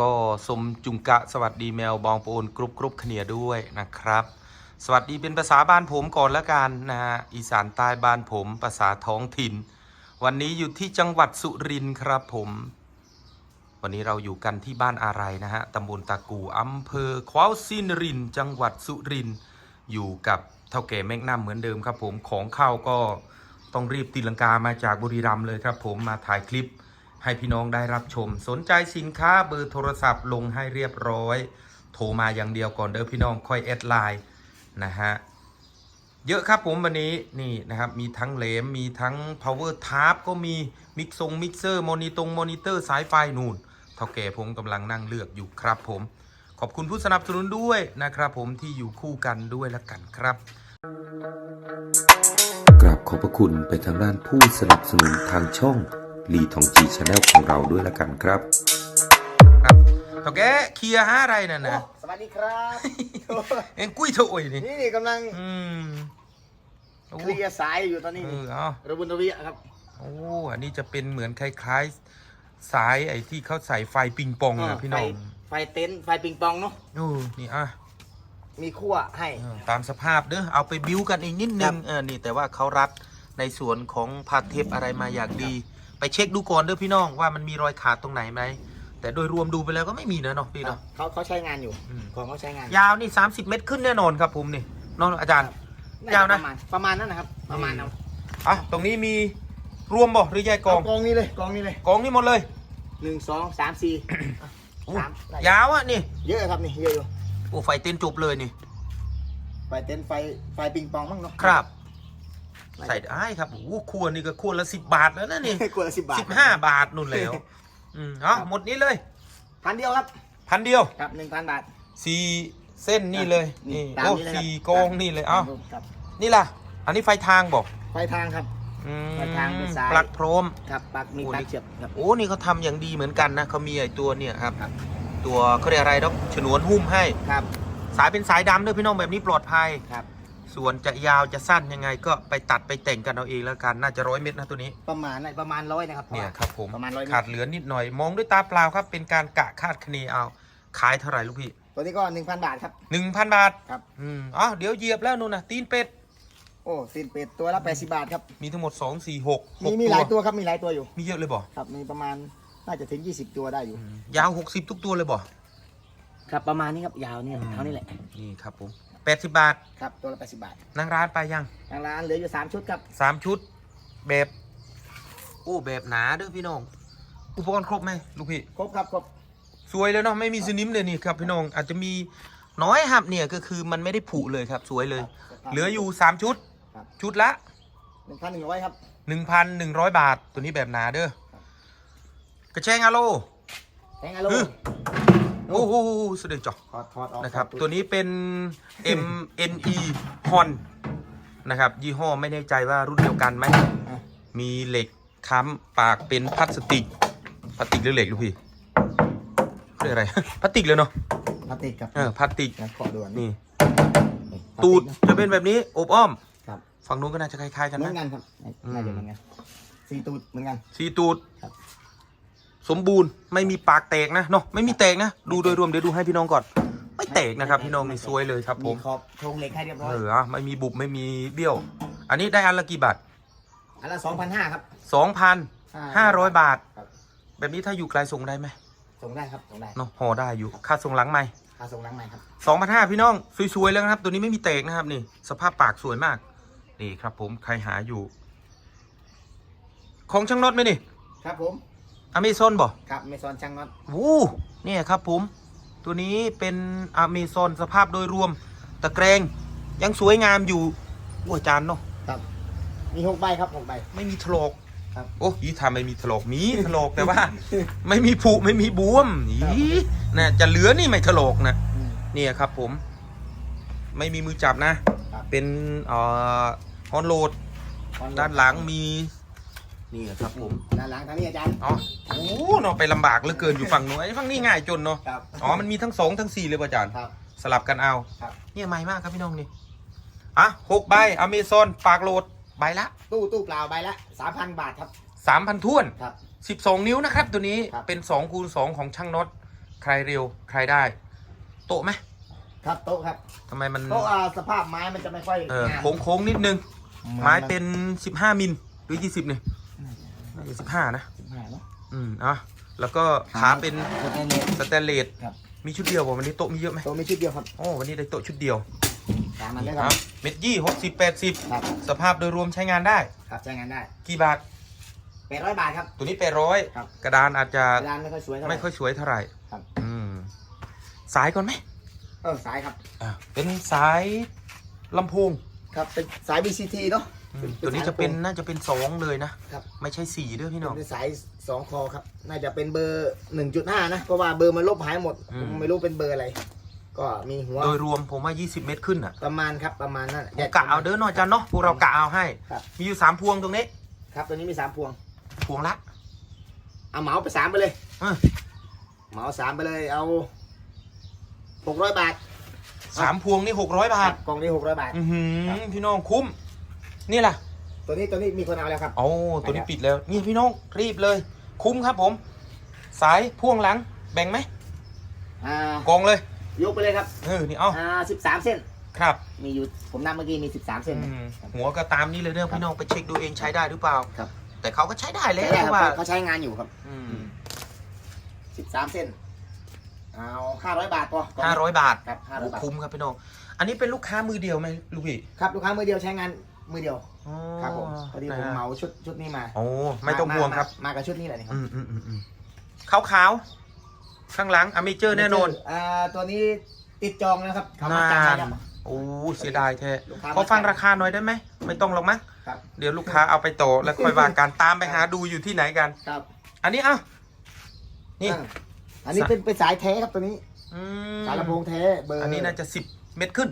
ก็สมจุงกะสวัสดีแมวบองโปนกรุบกรุบเขเนียด้วยนะครับ สวัสดีเป็นภาษาบ้านผมก่อนละกันนะฮะอีสานใต้บ้านผมภาษาท้องถิ่น วันนี้อยู่ที่จังหวัดสุรินทร์ครับผม วันนี้เราอยู่กันที่บ้านอะไรนะฮะตำบลตะกูอำเภอควาวซินริน จังหวัดสุรินทร์อยู่กับเท่าแก่แม่งน้ำเหมือนเดิมครับผมของเข้าก็ต้องรีบตีลังกามาจากบุรีรัมย์เลยครับผมมาถ่ายคลิป ให้พี่น้องได้รับชม สนใจสินค้าเบอร์โทรศัพท์ลงให้เรียบร้อย โทรมาอย่างเดียวก่อนเด้อพี่น้องค่อยแอดไลน์นะฮะเยอะครับผมวันนี้นี่นะครับมีทั้งเหลมมีทั้ง power tab ก็มีมิกซงมิกเซอร์มอนิตงมอนิเตอร์สายไฟนู่นเท่าแก่ผมกำลังนั่งเลือกอยู่ครับผม ขอบคุณผู้สนับสนุนด้วยนะครับผมที่อยู่คู่กันด้วยละกันครับกราบขอบพระคุณไปทางด้านผู้สนับสนุนทางช่อง ลีทองจีชาแนลของเราด้วยละกันครับครับเท่าแก่เคลียร์หาอะไรนั่นนะสวัสดีครับเอ็งกุ้ยโถยนี่นี่นี่กำลังอืมโอ้เคลียร์สายอยู่ตอนนี้เอนี่อเอาระบุนระเวียครับโอ้อันนี้จะเป็นเหมือนคล้ายๆสายไอ้ที่เขาใส่ไฟปิงปองอะพี่น้องไฟไฟเต็นท์ไฟปิงปองเนาะโอ้นี่อะมีขั้วให้เออตามสภาพเด้อเอาไปบิ้วกันอีกนิดนึครังบเออนี่แต่ว่าเขารัดในส่วนของพาเทปอะไรมาอย่างดี ไปเช็คดูก่อนเด้อพี่น้องว่ามันมีรอยขาดตรงไหนไหมแต่โดยรวมดูไปแล้วก็ไม่มีนะเนาะพี่เนาะ เขาเขาใช้งานอยู่อืม ของเขาใช้งานยาวนี่ 30 เมตรขึ้นแน่นอนครับผมนี่เน้องอาจารย์น่ยาวนะ ประมาณประมาณนั้นนะครับประมาณนั้นอะตรงนี้มีรวมบ่หรือแยกกองเากองนี้เลยกองนี้เลยกองนี่หมดเลยหนึ่งสองสามสี่ อู้สามได้ยาวอะนี่เยอะครับนี่เยอะอยู่โอ้ไฟเต้นจบเลยนี่ ไฟเต็นท์ไฟไฟปิงปองมั้งเนาะครับ ใส่ได้ครับโอ้โหควรนี่ก็ควรละสิบบาทแล้วนะนี่ขวดละสิบบาทสิบห้าบาทนู่นแล้วอืมเอ๋อหมดนี้เลยพันเดียวครับพันเดียวครับหนึ่งพันบาทสี่เส้นนี่เลยนี่ตามโอ้นี้เลยครับสี่กองนี่เลยเอ้าครับนี่ล่ะ อันนี้ไฟทางบอกไฟทางครับอืมไฟทางเป็นสายปลักพร้อมครับปลักมีโอ้ปลันี่กเสียบครับโอ้นี่เขาทำอย่างดีเหมือนกันนะเขามีไอ้ตัวเนี่ยครับครับ ตัวเขาเรียกอะไรดอกฉนวนหุ้มให้ครับ สายเป็นสายดำด้วยพี่น้องแบบนี้ปลอดภัยครับ ส่วนจะยาวจะสั้นยังไงก็ไปตัดไปแต่งกันเอาเองแล้วกันน่าจะร้อยเมตรนะตัวนี้ ประมาณน่ะประมาณร้อยนะครับเนี่ยครับผมประมาณร้อยเมตรขาดเหลือนิดหน่อย มองด้วยตาเปล่าครับ เป็นการกะคาดคะเนเอาขายเท่าไหร่ลูกพี่ ตัวนี้ก็หนึ่งพันบาทครับหนึ่งพันบาทครับอืมอ๋อเดี๋ยวเหยียบแล้วนู่นนะตีนเป็ดโอ้ตีนเป็ดตัวละแปดสิบบาทครับมีทั้งหมด2 4 6มีมีหลายตัวครับมีหลายตัวอยู่ มีเยอะเลยบ่ครับมีประมาณน่าจะถึง20ตัวได้อยู่ยาว60ทุกตัวเลยบ่ครับประมาณนี้ครับยาวเนี่ยอืมเท่านี้แหละนี่ครับผม 80บาทครับตัวละ80บาทนั่งร้านไปยังทางร้านเหลืออยู่สามชุดครับ3ชุด แบบโอ้แบบหนาเด้อพี่น้อง อุปกรณ์ครบไหมลูกพี่ ครบครับครบสสวยเลยเนาะไม่มีสนิมเลยนี่ครับพี่น้องอาจจะมีน้อยครับเนี่ยก็คือมันไม่ได้ผุเลยครับ สวยเลยเหลืออยู่3ชุด ครับชุดละ หนึ่งพันหนึ่งร้อยครับ 1,100 บาท ตัวนี้แบบหนาเด้อ กระแชงอะโล แทงอโล ฮึ โอ้โหสุดยอดถอดถอดออกนะครับถอดตัวนี้เป็น M N E Hon นะครับ ยี่ห้อไม่แน่ใจว่ารุ่นเดียวกันไหมอะมีเหล็กค้ำปากเป็นพลาสติก พลาสติกหรือเหล็กลูกพี่เรียกอะไร พลาสติกเลยเนาะ พลาสติกครับเออพลาสติกนะขอดูอันนี่ นี่ตูดพลาสจะเป็นแบบนี้อบอ้อม ครับฝั่งนู้นก็น่าจะคล้ายๆกันเหมือนะนกันครับน่าจะเหมือนกันสี่ตูดเหมือนกัน สีตูด ครับ สมบูรณ์ไม่มีปากแตกนะเนาะไม่มีแตกนะดูโดยรวมเดี๋ยวดูให้พี่น้องก่อน ไม่แตกนะครับ พี่น้องนี่สวยเลยครับผมีมขอบโครงเหล็กให้เรียบร้อยเออไม่มีบุบไม่มีเบี้ยว อันนี้ได้อันละกี่บาทอันละสองพันห้าครับสองพันห้าร้อยบาท ครับ แบบนี้ถ้าอยู่ไกลส่งได้ไหมส่งได้ครับส่งได้เนาะห่อได้อยู่ค่าส่งหลังไหมค่าส่งล้างใหม่ครับสองพันห้าพี่น้อง สวย ๆ แล้วนะครับ ตัวนี้ไม่มีแตกนะครับ นี่ สภาพปากสวยมาก นี่ครับผมใครหาอยู่ ของช่างน็อตไหมนี่ ครับผม อเมซอนบ่ครับเมซอนช่างน็อตวู้เนี่ยครับผม ตัวนี้เป็นอเมซอนสภาพโดยรวม ตะแกรงยังสวยงามอยู่อู้อาจารย์เนาะครับ มีหกใบครับหกใบ ไม่มีถลอกครับโอ้ยี่ทำไม่มีถลอกมีถลอกแต่ว่า ไม่มีผุไม่มีบวมครัอีบนะจะเหลือนี่ไม่ถลอกนะอืมเนี่ยครับผม ไม่มีมือจับนะครับเป็นเอ่อฮอนโหลดด้านหลังมี นี่ครับผมด้านหลังทางนี้อาจารย์อ๋อโอ้เนาะไปลำบากเหลือเกินอยู่ฝั่งนู้นไอ้ฝั่งนี้ง่ายจนเนาะครับอ๋อมันมีทั้งสองทั้งสี่เลยป่ะอาจารย์ครับ สลับกันเอาครับ เนี่ยใหม่มากครับพี่น้องนี่อะหกใบอเมซอนปากโหลดใบละตู้ตู้เปล่าใบละสามพันบาทครับสามพันท้วนครับ สิบสองนิ้วนะครับ ตัวนี้ครับ เป็นสองคูณสองของช่างน็อตใครเร็วใครได้ โตะไหมครับโต๊ะครับทำไมมัน โต๊ะอ่าสภาพไม้มันจะไม่ค่อยเอองามโค้งโค้งๆนิดนึง ไม้เป็นสิบห้ามิลหรือยี่สิบเนี่ย น่าจะสิบห้านะ สิบห้าเนาะ อืมอะแล้วก็ขาเป็นสแตนเลสสแตนเลสครับ มีชุดเดียวป่ะวันนี้โต๊ะมีเยอะไหมโต๊ะมีชุดเดียวครับโอ้วันนี้ได้โต๊ะชุดเดียวตามมันได้คครัรับบเม็ดยี่หกสิบแปดสิบครับสภาพโดยรวมใช้งานได้ ครับใช้งานได้กี่บาท แปดร้อยบาทครับ ตัวนี้แปดร้อยครับ กระดานอาจจะร้านไม่ค่อยสวยเท่าไหร่ ไม่ค่อยสวยเท่าไหร่ครับ อืมสายก่อนไหมเออสายครับ อะเป็นสายลำโพงครับเป็นสาย BCT เนาะ อืมเป็นตัวนี้จะเป็นสายลำโพงน่าจะเป็นสองเลยนะ ครับ ไม่ใช่สี่ด้วยพี่น้อง เป็นสายสองคอครับ น่าจะเป็นเบอร์หนึ่งจุดห้านะ เพราะว่าเบอร์มันลบหายหมดอืม ผมไม่รู้เป็นเบอร์อะไร ก็มีหัวโดยรวมผมว่า 20 เมตรขึ้นอะประมาณครับประมาณนั้นผมกะเอาเด้อหน่อยจันเนาะพวกเรากะเอาให้ ครับ มีอยู่สามพวงตรงนี้ ครับตัวนี้มีสามพวง พวงละ เอาเหมาไปสามไปเลยเออ เหมาสามไปเลย เอาหกร้อยบาท สามพวงนี่600 บาท กล่องนี้หกร้อยบาท อือหืครัอบพี่น้องคุ้ม นี่ล่ะ ตัวนี้ตัวนี้มีคนเอาแล้วครับ โอ้ตัวนี้ปิดแล้วนี่พี่น้องรีบเลย คุ้มครับผม สายพ่วงหลังแบ่งไหมอ่ากองเลยยกไปเลยครับเออนี่เอาอ่าสิบสามเส้น ครับมีอยู่ผมนับเมื่อกี้มีสิบสามเส้น อืมหัวก็ตามนี้เลยเด้อพี่น้องไปเช็คดูเองใช้ได้หรือเปล่าครับ แต่เขาก็ใช้ได้เลยใช้ได้เพครับราะว่าเขาใช้งานอยู่ครับอืมสิบสามเส้นเอาห้าร้อยบาทพอห้าร้อยบาทครับห้าร้โอ้อยบาท คุ้มครับพี่น้อง อันนี้เป็นลูกค้ามือเดียวไหมลูกพี่ครับลูกค้ามือเดียวใช้งาน มือเดียวอ๋อครับผมพอดีผมนะฮะเหมาชุดชุดนี้มาโอ้ไม่ต้องห่วงครับมามากับชุดนี้เลยนี่ครัอืมอืมอืมอืมขาวขาวๆข้างหลังอเมเจอร์แน่นอนอ่าตัวนี้ติดจองนะครับเขามานาจัดให้นครับ โอ้เสียดายแท้ลูกค้า ขอฟังราคาหน่อยได้ไหม ไม่ต้องหรอกมั้งครับเดี๋ยวลูกค้าเอาไปโตอแล้วค่อยว่ากันตามไปหาดูอยู่ที่ไหนกัน ครับอันนี้เอ้านี่ อ่าอันนี้เป็นเป็นสายแท้ครับตัวนี้ อืมสายลำโพงแท้เบอร์อันนี้น่าจะสิบเมตรขึ้น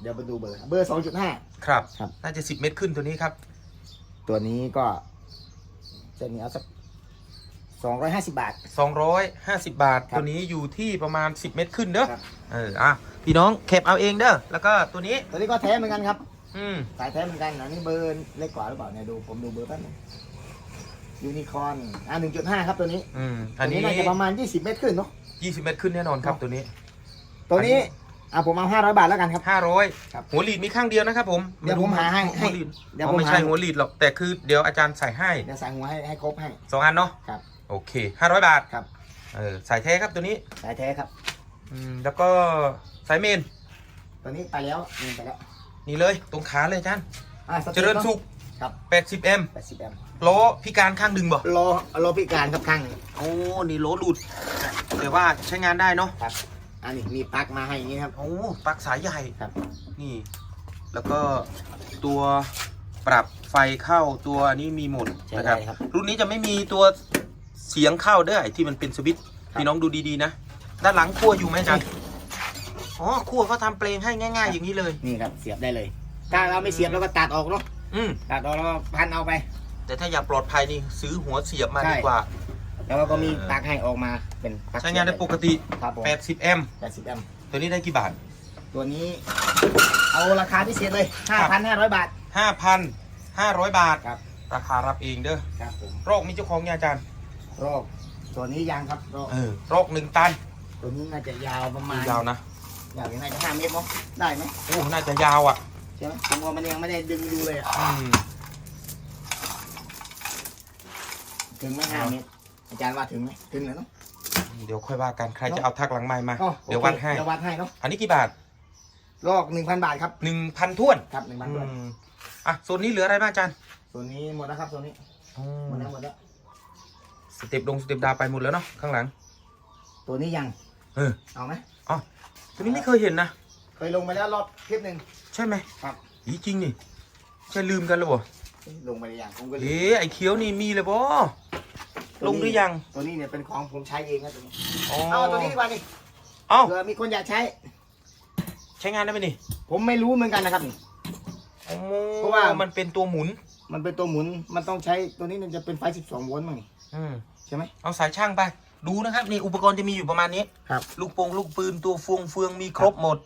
เดี๋ยวมาดูเบอร์ เบอร์สองจุดห้า ครับ ครับ น่าจะสิบเมตรขึ้นตัวนี้ครับ ตัวนี้ก็เส้นนี้เอาสักสองร้อยห้าสิบบาท 250 บาท ครับตัวนี้อยู่ที่ประมาณ 10 เมตรขึ้นเด้อ ครับ เออ อะ พี่น้องเก็บเอาเองเด้อ แล้วก็ตัวนี้ ตัวนี้ก็แท้เหมือนกันครับ อืม สายแท้เหมือนกันอันนี้เบอร์เล็กกว่าหรือเปล่าเนี่ยดูผมดูเบอร์แป๊บนึงยูนิคอนอ่าหนึ่งจุดห้าครับตัวนี้อืมตัอัวนนี้นี้น่าจะประมาณยี่สิบเมตรขึ้นเนาะ 20 เมตรขึ้นแน่นอนครับตัวนี้ ตัวนี้อ่าผมเอาห้าร้อยบาทแล้วกันครับ500ครับ หัวหลีดมีข้างเดียวนะครับผมเดี๋ยวผมหาให้ให้หัวหลีดเดี๋ยวอ๋ผอมไม่ใช่หาหัวหลีดหรอกแต่คือเดี๋ยวอาจารย์ใส่ให้เดี๋ยวใส่หัวให้ให้ครบให้สองอันเนาะครับโอเค500บาทครับเออสายแท้ครับตัวนี้สายแท้ครับ อืมแล้วก็สายเมนตัวนี้ไปแล้วนี่ไปแล้วนี่เลยตรงขาเลยอาจารย์อ่าสเจริญสุขครับ 80M แปดสิบแอมป์ล้อพิการข้างดึงบ่โลโลพิการครับข้างหนึ่งโอ้นี่ล้อหลุดแต่ว่าใช้งานได้เนาะครับ อันนี้มีปลั๊กมาให้อย่างนี้ครับ โอ้ปลั๊กสายใหญ่ครับ นี่ แล้วก็ตัวปรับไฟเข้าตัวนี้มีหมดใช้นะคได้รับ ครับรุ่นนี้จะไม่มีตัวเสียงเข้าเด้อไอ้ที่มันเป็นสวิตช์ครับ พี่น้องดูดีๆนะ ด้านหลังคั่วอยู่ไหมอาจารย์อ๋อคั่วเขาทำเพลงให้ง่าย ๆ อย่างนี้เลย นี่ครับเสียบได้เลย ถ้าเราไม่เสียบเราก็ตัดออกเนาะอืม ตัดออกแล้วก็พันเอาไป แต่ถ้าอยากปลอดภัยนี่ซื้อหัวเสียบมาใช่ ดีกว่า แล้วก็มีปลั๊กให้ออกมาเป็นปลั๊กใช้งานได้ปกติ ครับผม80 แอมป์แปดสิบแอมป์ตัวนี้ได้กี่บาท ตัวนี้ เอาราคาพิเศษเลยครัห้าบพันห้าร้อยบาท 5,500 บาทครับราคารับเองเด้อครับผมโรคมีเจ้าของยังอาจารย์โรคตัวนี้ยังครับโรคเออโรคหนึ่งตัน ตัวนี้น่าจะยาวประมาณยาวนะยาวยังไงจะห้าเมตรเนาะได้ไหมโอ้น่าจะยาวอะใช่ไหมผมว่ามันยังไม่ได้ดึงดูเลยอะอืมถึงไหมห้าเมตร อาจารย์ว่าถึงไหมถึงเลยเนาะ เดี๋ยวค่อยว่ากันใครจะเอาทักหลังไม้มา อ๋อเดี๋ยวโอควัดให้ เดี๋ยววัดให้เนาะอันนี้กี่บาทโรคหนึ่งพันบาทครับหนึ่งพันท้วนครับหนึ่งพันอืด้วยมอะโซนนี้เหลืออะไรบ้างอาจารย์ส่วนนี้หมดแล้วครับส่วนนี้หมดแล้วหมดแล้วสเต็ปดงสเต็ปดาวไปหมดแล้วเนาะข้างหลัง ตัวนี้ยังเออ เอาไหมอ๋อตัวนี้ไม่เคยเห็นนะ เคยลงไปแล้วรอบคลิปหนึ่ง ใช่ไหมครับ อีจริงนี่ใช่ลืมกันหรือเปล่าลงไปหรือยังผมก็ลืมเอ๊ะไอ้เขียวนี่มีเลยบ่ ลงหรือยัง ตัวนี้เนี่ยเป็นของผมใช้เองครับตัวนี้อ๋อเอาตัวนี้ดีกว่านี่เอ้าเผื่อมีคนอยากใช้ ใช้งานได้ไหมนี่ผมไม่รู้เหมือนกันนะครับนี่โอ้เพราะว่ามันเป็นตัวหมุน มันเป็นตัวหมุน มันต้องใช้ตัวนี้มันจะเป็นไฟ 12 โวลต์มั้งนี่อืมใช่ไหมเอาสายช่างไป ดูนะครับนี่อุปกรณ์จะมีอยู่ประมาณนี้ครับลูกโป่งลูกปืนตัวฟวงเฟืองมีครบหมด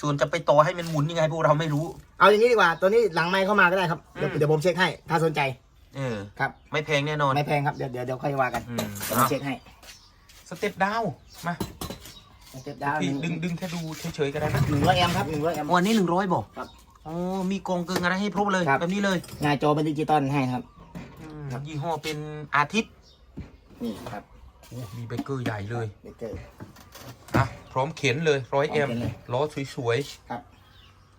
ส่วนจะไปต่อให้มันหมุนยังไงพวกเราไม่รู้ เอาอย่างนี้ดีกว่า ตัวนี้หลังไมค์เข้ามาก็ได้ครับ เดี๋ยวอืมเดี๋ยวผมเช็คให้ ถ้าสนใจ เออ ครับ ไม่แพงแน่นอน ไม่แพงครับ เดี๋ยวเดี๋ยวเดี๋ยวค่อยว่ากันอืม เดี๋ยวผมเช็คให้สเต็ปดาวน์มาสเต็ปดาวน์พี่หดึนึ่งงดึงแค่ดูเฉยๆก็ได้นะหนึ่งร้อยแอมป์ครับหนึ่งร้อยแอมป์ วันนี้หนึ่งร้อยบอกครับอ๋อมีกองเกิงอะไรให้ครบเลยครับ แบบนี้เลยหน้าจอเป็นดิจิตอลให้ครับ ครับ ยี่ห้อเป็นอาทิตย์นี่ครับโอ้มีเบเกอร์ใหญ่เลยเบเกอร์ อะพร้อมเข็นเลยร้อยพร้เอ็อมมเข็นเลย ล้อสวยครับ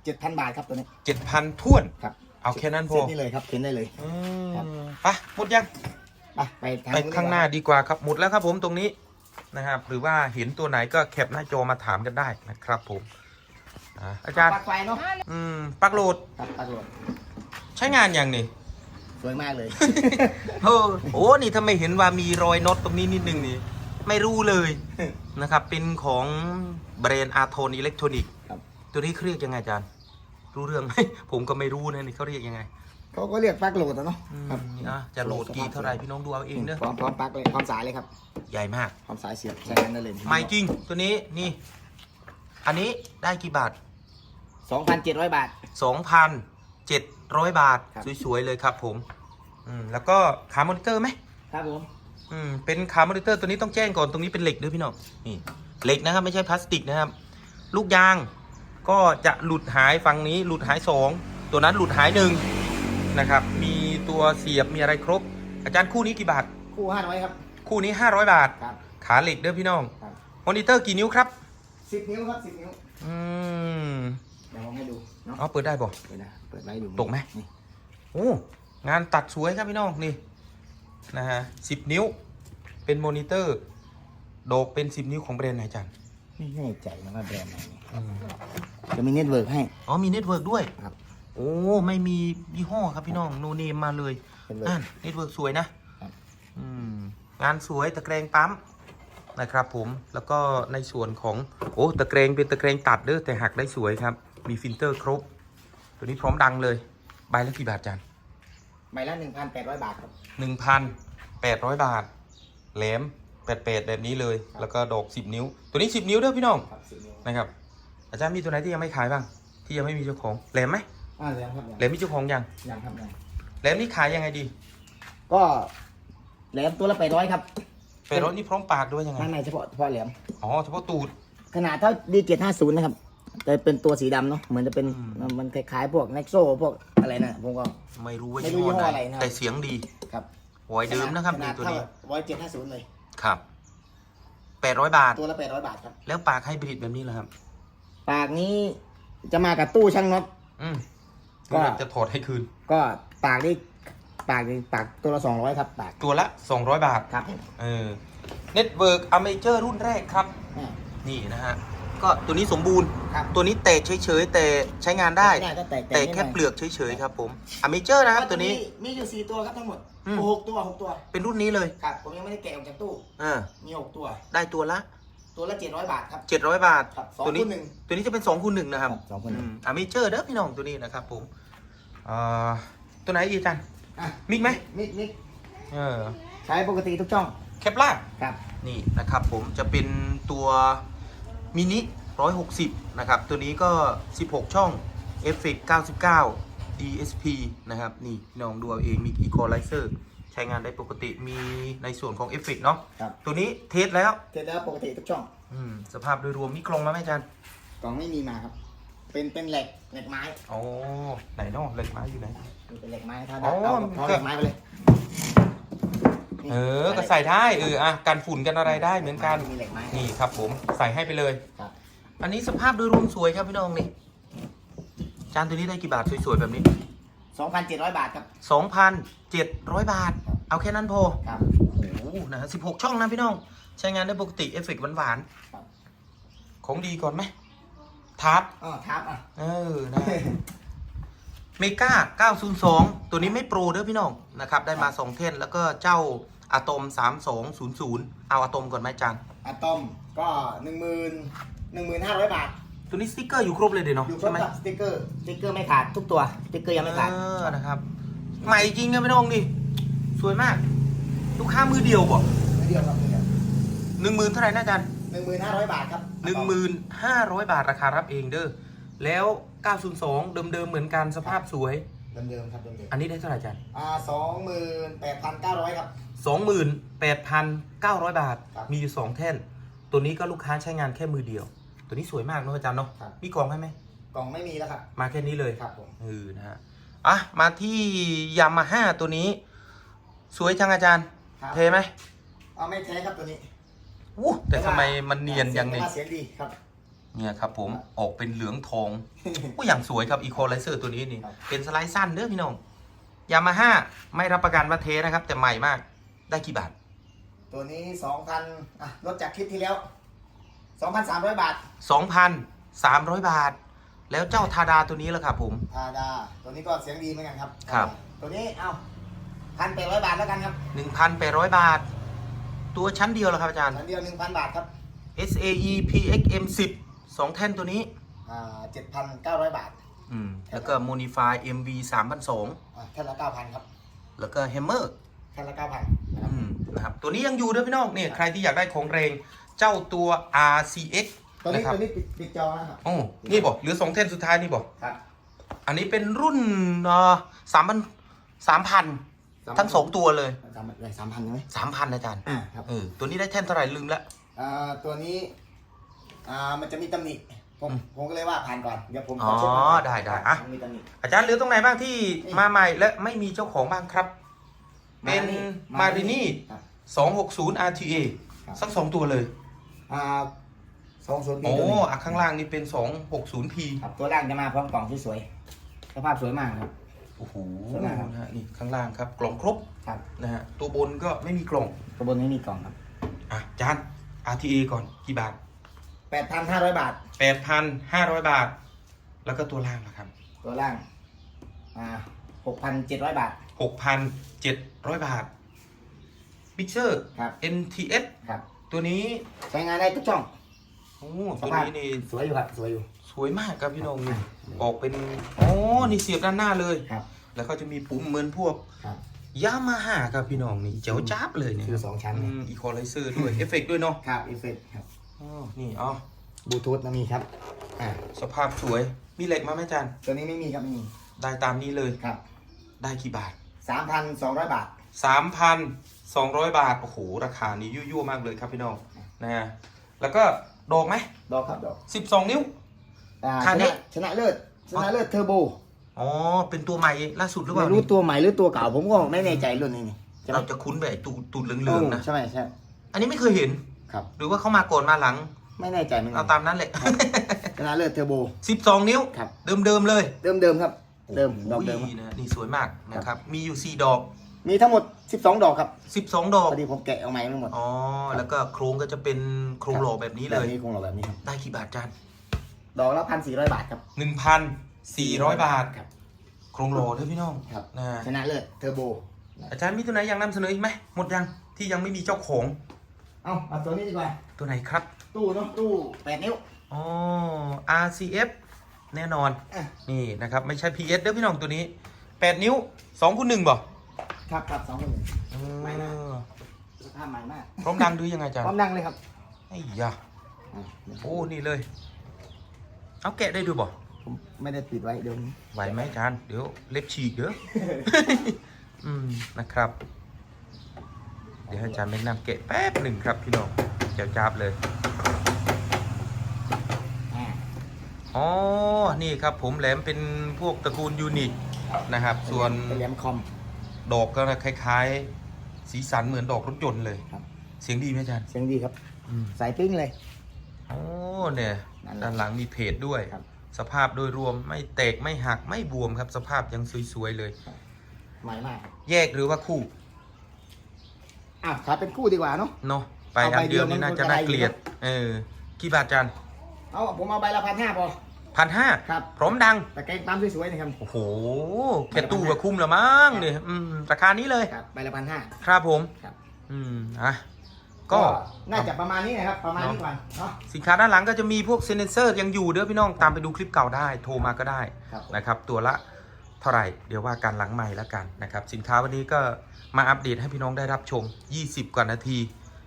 เจ็ดพันบาทครับตัวนี้ ๆเจ็ดพันท่วน ครับ เอาแค่นั้นพเซ็อตนี่เลยครับเข็นได้เลย อืมครับไปหมดยังไปไปทางไปนู้ข้างหน้าดีกว่าครับหมดแล้วครับผมตรงนี้นะครับ หรือว่าเห็นตัวไหนก็แคปหน้าจอมาถามกันได้นะครับผมอะอาจารย์ปลั๊กไฟเนาะอืมปลักโหลดครับปลั๊กโหลดใช้งานยังนี่ สวยมากเลย เออโอ้นี่ถ้าไม่เห็นว่ามีรอยน็อตตรงนี้นิดนึงนี่ ไม่รู้เลยนะครับ เป็นของแบรนด์อาโทนอิเล็กทรอนิกส์ครับ ตัวนี้เขาเรียกยังไงอาจารย์ รู้เรื่องไหม ผมก็ไม่รู้นะนี่เขาเรียกยังไงเขาก็เรียกปลั๊กโหลดอะเนาะอืมครับนี่อะจะโหลดกี่เท่าไหร่พี่น้องดูเอาเองเนอะพร้อมพร้อมปลั๊กเลยพร้อมสายเลยครับใหญ่มาก พร้อมสายเสียบใช้งานได้เลยไม่จริงตัวนี้นี่ อันนี้ได้กี่บาท สองพันเจ็ดร้อยบาท 2,700 บาท ครับ สวย ๆ เลยครับผมอืมแล้วก็ขามอนิเตอร์ไหมครับผมอืมเป็นขามอนิเตอร์ตัวนี้ต้องแจ้งก่อนตรงนี้เป็นเหล็กด้วยพี่น้องนี่เหล็กนะครับ ไม่ใช่พลาสติกนะครับ ลูกยาง ก็จะหลุดหายฝั่งนี้หลุดหายสองตัวนั้นหลุดหายหนึ่งนะครับ มีตัวเสียบมีอะไรครบ อาจารย์คู่นี้กี่บาท คู่ห้าร้อยครับ คู่นี้ 500 บาท ครับ ขาเหล็กเด้อพี่น้อง ครับมอนิเตอร์กี่นิ้วครับ สิบนิ้วครับสิบนิ้วอืมเดี๋ยวผมให้ดูเนาะเอาเปิดได้บ่ เดี๋ยวนะเปิดไว้ดูตกไหม นี่โอ้งานตัดสวยครับพี่น้องนี่นะฮะสิบนิ้ว เป็นมอนิเตอร์ โดกเป็นสิบนิ้วของแบรนด์ไหนอาจารย์ ไม่แน่ใจนะว่าแบรนด์ไหนนี่อืมจะมีเน็ตเวิร์กให้ อ๋อมีเน็ตเวิร์กด้วยครับ โอ้ไม่มียี่ห้อครับพี่น้องโนเนมมาเลยเป็นเวิร์นั่กนเน็ตเวิร์กสวยนะครับอืมงานสวยตะแกรงปั๊มนะครับผมแล้วก็ในส่วนของโอ้ตะแกรงเป็นตะแกรงตัดเด้อแต่หักได้สวยครับ มีฟิลเตอร์ครบ ตัวนี้พร้อมดังเลยใบละกี่บาทจานใบละหนึ่งพันแปดร้อยบาทครับหนึ่งพันแปดร้อยบาทแหลม แปดแปดแบบนี้เลย แล้วก็ดอกสิบนิ้ว ตัวนี้สิบนิ้วเด้อพี่น้องครับสิบนิ้วนะครับ อาจารย์มีตัวไหนที่ยังไม่ขายบ้าง ที่ยังไม่มีเจ้าของแหลมไหมอ่าแล้วครับแหลมมีเจ้าของยังยังครับยังแหลมนี่ขายยังไงดีก็แหลมตัวละแปดร้อยครับแปดร้อยนี่พร้อมปากด้วยยังไงข้างในเฉพาะเฉพาะแหลม อ๋อเฉพาะตูด ขนาดเท่าดีเจ็ดห้าศูนย์นะครับ แต่เป็นตัวสีดำเนาะเหมือนจะเป็นอืม มันคล้ายๆพวกเน็กโซพวกอะไรนะผมก็ ไม่รู้ว่าไม่ยี่รู้ห้อยี่ห้อไหนอะไรนะครับ แต่เสียงดีครับหวยเดิมนะครับขนี่นาดตัวเท่านี้ร้อยเจ็ดห้าศูนย์เลย ครับแปดร้อยบาท ตัวละแปดร้อยบาทครับ แล้วปากให้บริดแบบนี้เหรอครับ ปากนี้จะมากับตู้ช่างน็อต อืมก็ ก็จะถอดให้คืน ก็ปากนี่ปากนี่ปากตัวละสองร้อยครับปากตัวละ200บาท ครับเออเน็ตเวิร์กอเมเจอร์รุ่นแรกครับ อ่านี่นะฮะ ก็ตัวนี้สมบูรณ์ ครับตัวนี้แตกเฉยๆแต่ใช้งานได้ ได้ก็แตกแต่แค่เปลือกเฉยๆครับผมอเมเจอร์นะครับตัวนี้ มีอยู่สี่ตัวครับทั้งหมดอืม หกตัวหกตัว เป็นรุ่นนี้เลยครับ ผมยังไม่ได้แกะออกจากตู้อ่ามีหกตัว ได้ตัวละ ตัวละเจ็ดร้อยบาทครับ 700 บาท ครับสองตัวนี้ คูณหนึ่ง ตัวนี้จะเป็น2คูณหนึ่งนะครับครับสองคูณหนึ่งอเมเจอร์เด้อพี่น้องตัวนี้นะครับผมอ่าตัวไหนอีกจัน อะมิกไหม มิกมิกเออใช้ปกติทุกช่องแคปล่า ครับ นี่นะครับผมจะเป็นตัว มินิ160 นะครับ ตัวนี้ก็ 16 ช่อง f อ99 DSP นะครับนี่พี่น้องดูเอาเองมี Equalizer ใช้งานได้ปกติมีในส่วนของเอฟเฟกเนาะครับ ตัวนี้เทสแล้วเสร็จแล้วปกติทุกช่องอืมสภาพโดยรวมมีกลองมาไหมอาจารย์กล่องไม่มีมาครับ เป็นเป็นเหล็กเหล็กไม้อ๋อไหนเนาะเหล็กไม้อยู่ไหน มันเป็นเหล็กไม้ถ้าอ๋ได้อเอามันก็ เอาเหล็กไม้ไปเลย เออ ก็ใส่ได้เอออะกันฝุ่นกันอะไรได้เหมือนกัน มีเหล็กไม้นี่ครับผมใส่ให้ไปเลย ครับอันนี้สภาพโดยรวมสวยครับพี่น้องนี่ จานตัวนี้ได้กี่บาทสวยๆแบบนี้ สองพันเจ็ดร้อยบาทครับ 2,700 บาท เอาแค่นั้นพอ ครับ โอ้โหนะฮะ16 ช่องนะพี่น้อง ใช้งานได้ปกติเอฟเฟกต์หวานครับ ๆ ของดีก่อนไหมทับ อ๋อครับอะ เออนะ เมกา902 ตัวนี้ไม่โปรเด้อพี่น้องนะครับ ได้มา 2 เท่นแล้วก็เจ้า อะตอม3200เอาอะตอมก่อนไหมจานอะตอมก็หนึ่งหมื่นหนึ่งหมื่นห้าร้อยบาท ตัวนี้สติ๊กเกอร์อยู่ครบเลยเดี๋ยวเนาะอยู่ครใช่บไหมกับสติ๊กเกอร์สติ๊กเกอร์ไม่ขาดทุกตัวสติ๊กเกอร์ยังไม่ขาด เออนะครับ ใหม่จริงนะพี่น้องดิสวยมาก ลูกค้ามือเดียวบ่ไม่เดียวครับไม่เดียวหนึ่งหมื่นเท่าไหร่นะอาจารย์หนึ่งหมื่นห้าร้อยบาทครับหนึ่งหมื่นห้าร้อยบาทราคารับเองเด้อแล้ว 902 เดิมๆเหมือนกันสภาพสวย เดิมๆครับเดิมอันนี้ได้เท่าไหร่อาจารย์ๆอ่าสองหมื่นแปดพันเก้าร้อยครับ สองหมื่นแปดพันเก้าร้อยบาท ครับมีอยู่สองแท่น ตัวนี้ก็ลูกค้าใช้งานแค่มือเดียว ตัวนี้สวยมากเนอะอาจารย์เนาะ ครับ มีกล่องให้ไหม กล่องไม่มีแล้วครับ มาแค่นี้เลยครับผม เออนะฮะ อะ มาที่ยามาฮ่าตัวนี้ สวยจังอาจารย์ ครับเทไหมเอาไม่แท้ครับตัวนี้อู้แต่ทำไมมันเนียนยังเนี่เนี่ยเสียงดีครับ เนี่ยครับผมครับออกเป็นเหลืองทองก็อย่างสวยครับอีโคไลเซอร์ตัวนี้นี่ครับเป็นสไลด์สั้นเด้อพี่น้องยามาฮ่าไม่รับประกันว่าเทนะครับ แต่ใหม่มากได้กี่บาท ตัวนี้สองพันอะลดจากคลิปที่แล้วสองพันสามร้อยบาท2,300บาท แล้วเจ้าทาดาตัวนี้ล่ะครับผมธาดา ตัวนี้ก็เสียงดีเหมือนกันครับครับ ตัวนี้เอาพันแปดร้อยบาทแล้วกันครับ1,800บาท ตัวชั้นเดียวเหรอครับอาจารย์อันเดียวหนึ่งพันบาทครับ SAE PXM 10 2แท่นตัวนี้อ่าเจ็ดพันเก้าร้อยบาทอืมแล้วก็ Monify MV 3,200อ่าแท่นละเก้าพันครับแล้วก็ Hammer แท่นละเก้าพันนะครับ อืมนะครับตัวนี้ยังอยู่ด้วยพี่น้องเนี่ยใครที่อยากได้ของแรงเจ้าตัว RCX ตัวนี้นะครับตัวนี้ปิดปิดจอนะครับ โอ้นี่บอกเหลือสองแท่นสุดท้ายนี่บอกครับ อันนี้เป็นรุ่นเอ่อสามพันสามพันทั้งสองตัวเลยสามเลยสามพันใช่ไหมสามพันอาจารย์อ่าครับเออตัวนี้ได้แท่นเท่าไหร่ลืมละอ่าตัวนี้ อ่ามันจะมีตำหนิผมอืมผมก็เลยว่าผ่านก่อนเดี๋ยวผมขอ๋อเช็คก่อนได้ได้อะ มันมีตำหนิ อาจารย์เหลือตรงไหนบ้างที่นี่ มาใหม่และไม่มีเจ้าของบ้างครับ เป็นมารินี่ครับสองหกศูนย์ RTA ครับ สักสองตัวเลย อ่าสองศูนย์ปีโอ้ตัวนี้อะข้างล่างนี่เป็นสองหกศูนย์ P ครับตัวล่างจะมาพร้อมกล่องที่สวยสภาพสวยมากครับ โอ้โหสวยมากครับ นะฮะนี่ข้างล่างครับ กล่องครบครับนะฮะตัวบนก็ไม่มีกล่อง ตัวบนไม่มีกล่องครับ อะอาจารย์ RTA ก่อนกี่บาท แปดพันห้าร้อยบาท แปดพันห้าร้อยบาท แล้วก็ตัวล่างล่ะครับตัวล่างอ่าหกพันเจ็ดร้อยบาท หกพันเจ็ดร้อยบาทบิ๊กเซอร์ ครับ NTS ครับ ตัวนี้ใช้งานได้ทุกช่องโอ้สตัวภาพนี้นี่สวยอยู่ครับสวยอยู่ สวยมากครับพี่น้องนี่ออกเป็นอ๋อนี่เสียบด้านหน้าเลย ครับ แล้วก็จะมีปุ่มเหมือนพวกครับยามาฮ่าครับพี่น้องนี่เจ๋วจ้าบเลยเนี่ยคือสองชั้นอืมอีโคไลเซอร์ด้วยเอฟเฟกต์ด้วยเนาะ ครับอีเฟกครับ อ๋อนี่อ๋อบลูทูธมันมีครับ อ่า สภาพสวย มีเหล็กมาไหมอาจารย์ ตัวนี้ไม่มีครับไม่มีได้ตามนี้เลย ครับได้กี่บาท สามพันสองร้อยบาทสามพันสองร้อยบาท โอ้โห ราคานี้ยั่วๆมากเลยครับพี่น้องนะฮะแล้วก็ดอกไหม ดอกครับดอกสิบสองนิ้ว อ่าคัชนนี้ นะชนะเลิศชนะเลิศเทอร์โบอ๋อ เป็นตัวใหม่ล่าสุดหรือเปไม่ล่ารู้ตัวใหม่หรือตัวเก่าผมก็ไม่แน่ใจรุ่นนี้นี่ใช่ไหมเราจะคุ้นแบบไอ้ตูตูดเหลืองๆนะ ใช่ไหมใช่ อันนี้ไม่เคยเห็น ครับ หรือว่าเขามาก่อนมาหลัง ไม่แน่ใจเหมือนกัเอานตามนั้นแหละชนะเลิศเทอร์โบสิบสองนิ้ว ครับ เดิมๆเลยเดิมเดิมๆครับ เดิมดอกเดิมโอ้ยนะนี่สวยมากนะครับ มีอยู่สี่ดอก มีทั้งหมด 12 ดอกครับสิบสองดอก พอดีผมแกะออกมาทั้งหมด อ๋อ แล้วก็โครงก็จะเป็นโครงหล่อแบบนี้เลยแบบนี้คงหล่อแบบนี้ครับ ได้กี่บาทจานดอกละพันสี่ร้อยบาทครับหนึ่งพันสี่ร้อยบาท ครับ โครงหล่อด้วยพี่น้องครับ นะชนะเลิศเทอร์โบ อาจารย์มีตัวไหนยังนำเสนออีกไหมหมดยังที่ยังไม่มีเจ้าของ เอาเอาตัวนี้ดีกว่า ตัวไหนครับ ตู้เนาะตู้แปดนิ้ว อ๋อ RCF แน่นอน อะ นี่นะครับ ไม่ใช่ PS เด้อพี่น้องตัวนี้ 8 นิ้ว2คูณ1บ่ครับครับสองคนหนึ่งเออไม่นะสภาพใหม่มากพร้อมดังดูยังไงอาจารย์ความดังเลยครับไอ้ยาอะโอ้ นี่เลย เอาแกะได้ดูบ่ ผมไม่ได้ปิดไว้เดี๋ยวนี้ไหวไหมอาจารย์ เดี๋ยวเล็บฉีกเด้อ อืมนะครับ เดี๋ยวให้อาจารย์เป็นนำแกะแป๊บหนึ่งครับพี่น้องเจ้าจับเลยอ่าอ๋อ นี่ครับผมแหลมเป็นพวกตระกูลยูนิคนะครับ ส่วนเป็นแหลมคอม ดอกก็คล้ายๆ สีสันเหมือนดอกรถยนต์เลยครับ เสียงดีไหมอาจารย์ เสียงดีครับอืมสายปิ้งเลยโอ้เนี่ยนั่นแหละด้านหลังมีเพจด้วยครับสภาพโดยรวมไม่แตกไม่หักไม่บวมครับ สภาพยังสวยๆเลย ใหม่มากครับแยกหรือว่าคู่ อะขายเป็นคู่ดีกว่าเนาะเนาะไปเอาอัใบนเดียวเดียวนี่น่ามันจะก็น่าได้อยู่เกลียดเนอะเออกี่บาทอาจารย์เอาผมเอาใบละพันห้าพอพันห้าครับพร้อมดังแต่แกงปั๊มสวยๆนะครับโอ้โหแค่ตู้ก็คุ้มแล้วมั้งเนี่ยอืมราคานี้เลยครับใบละพันห้าครับผมครับอืมอะก็น่าจะประมาณนี้นะครับประมาณนี้ก่อนเนาะสินค้าด้านหลังก็จะมีพวกเซนเซอร์ยังอยู่เด้อพี่น้องตามไปดูคลิปเก่าได้โทรมาก็ได้ครับนะครับ ตัวละเท่าไหร่เดี๋ยวว่ากันหลังใหม่แล้วกันนะครับ สินค้าวันนี้ก็ มาอัปเดตให้พี่น้องได้รับชม 20 กว่านาที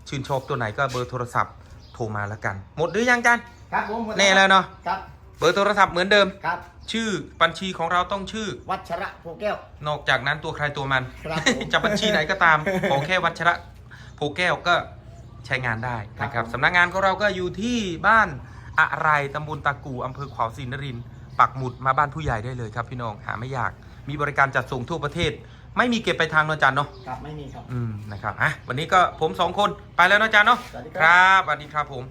ชื่นชอบตัวไหนก็เบอร์โทรศัพท์โทรมาแล้วกัน หมดหรือยังจันครับผมหมดแน่แล้วเนาะครับเบอร์โทรศัพท์เหมือนเดิม ครับ ชื่อบัญชีของเราต้องชื่อ วัชระโพแก้ว นอกจากนั้นตัวใครตัวมัน ครับผม จะบัญชีไหนก็ตาม ขอแค่วัชระโพแก้วก็ใช้งานได้นะคครัรับบสำนักงานของเราก็อยู่ที่บ้านอะไรตำบลตากูอำเภอขวาวศรีนรินทร์ปักหมุดมาบ้านผู้ใหญ่ได้เลยครับพี่น้องหาไม่ยาก มีบริการจัดส่งทั่วประเทศ ไม่มีเก็บไปทางเนอะอาจารย์เนาะครับไม่มีครับ อืมนะครับอะวันนี้ก็ผมสองคนไปแล้วเนอะอาจารย์เนาะสวัสดีคครับรับสวัสดีครับผม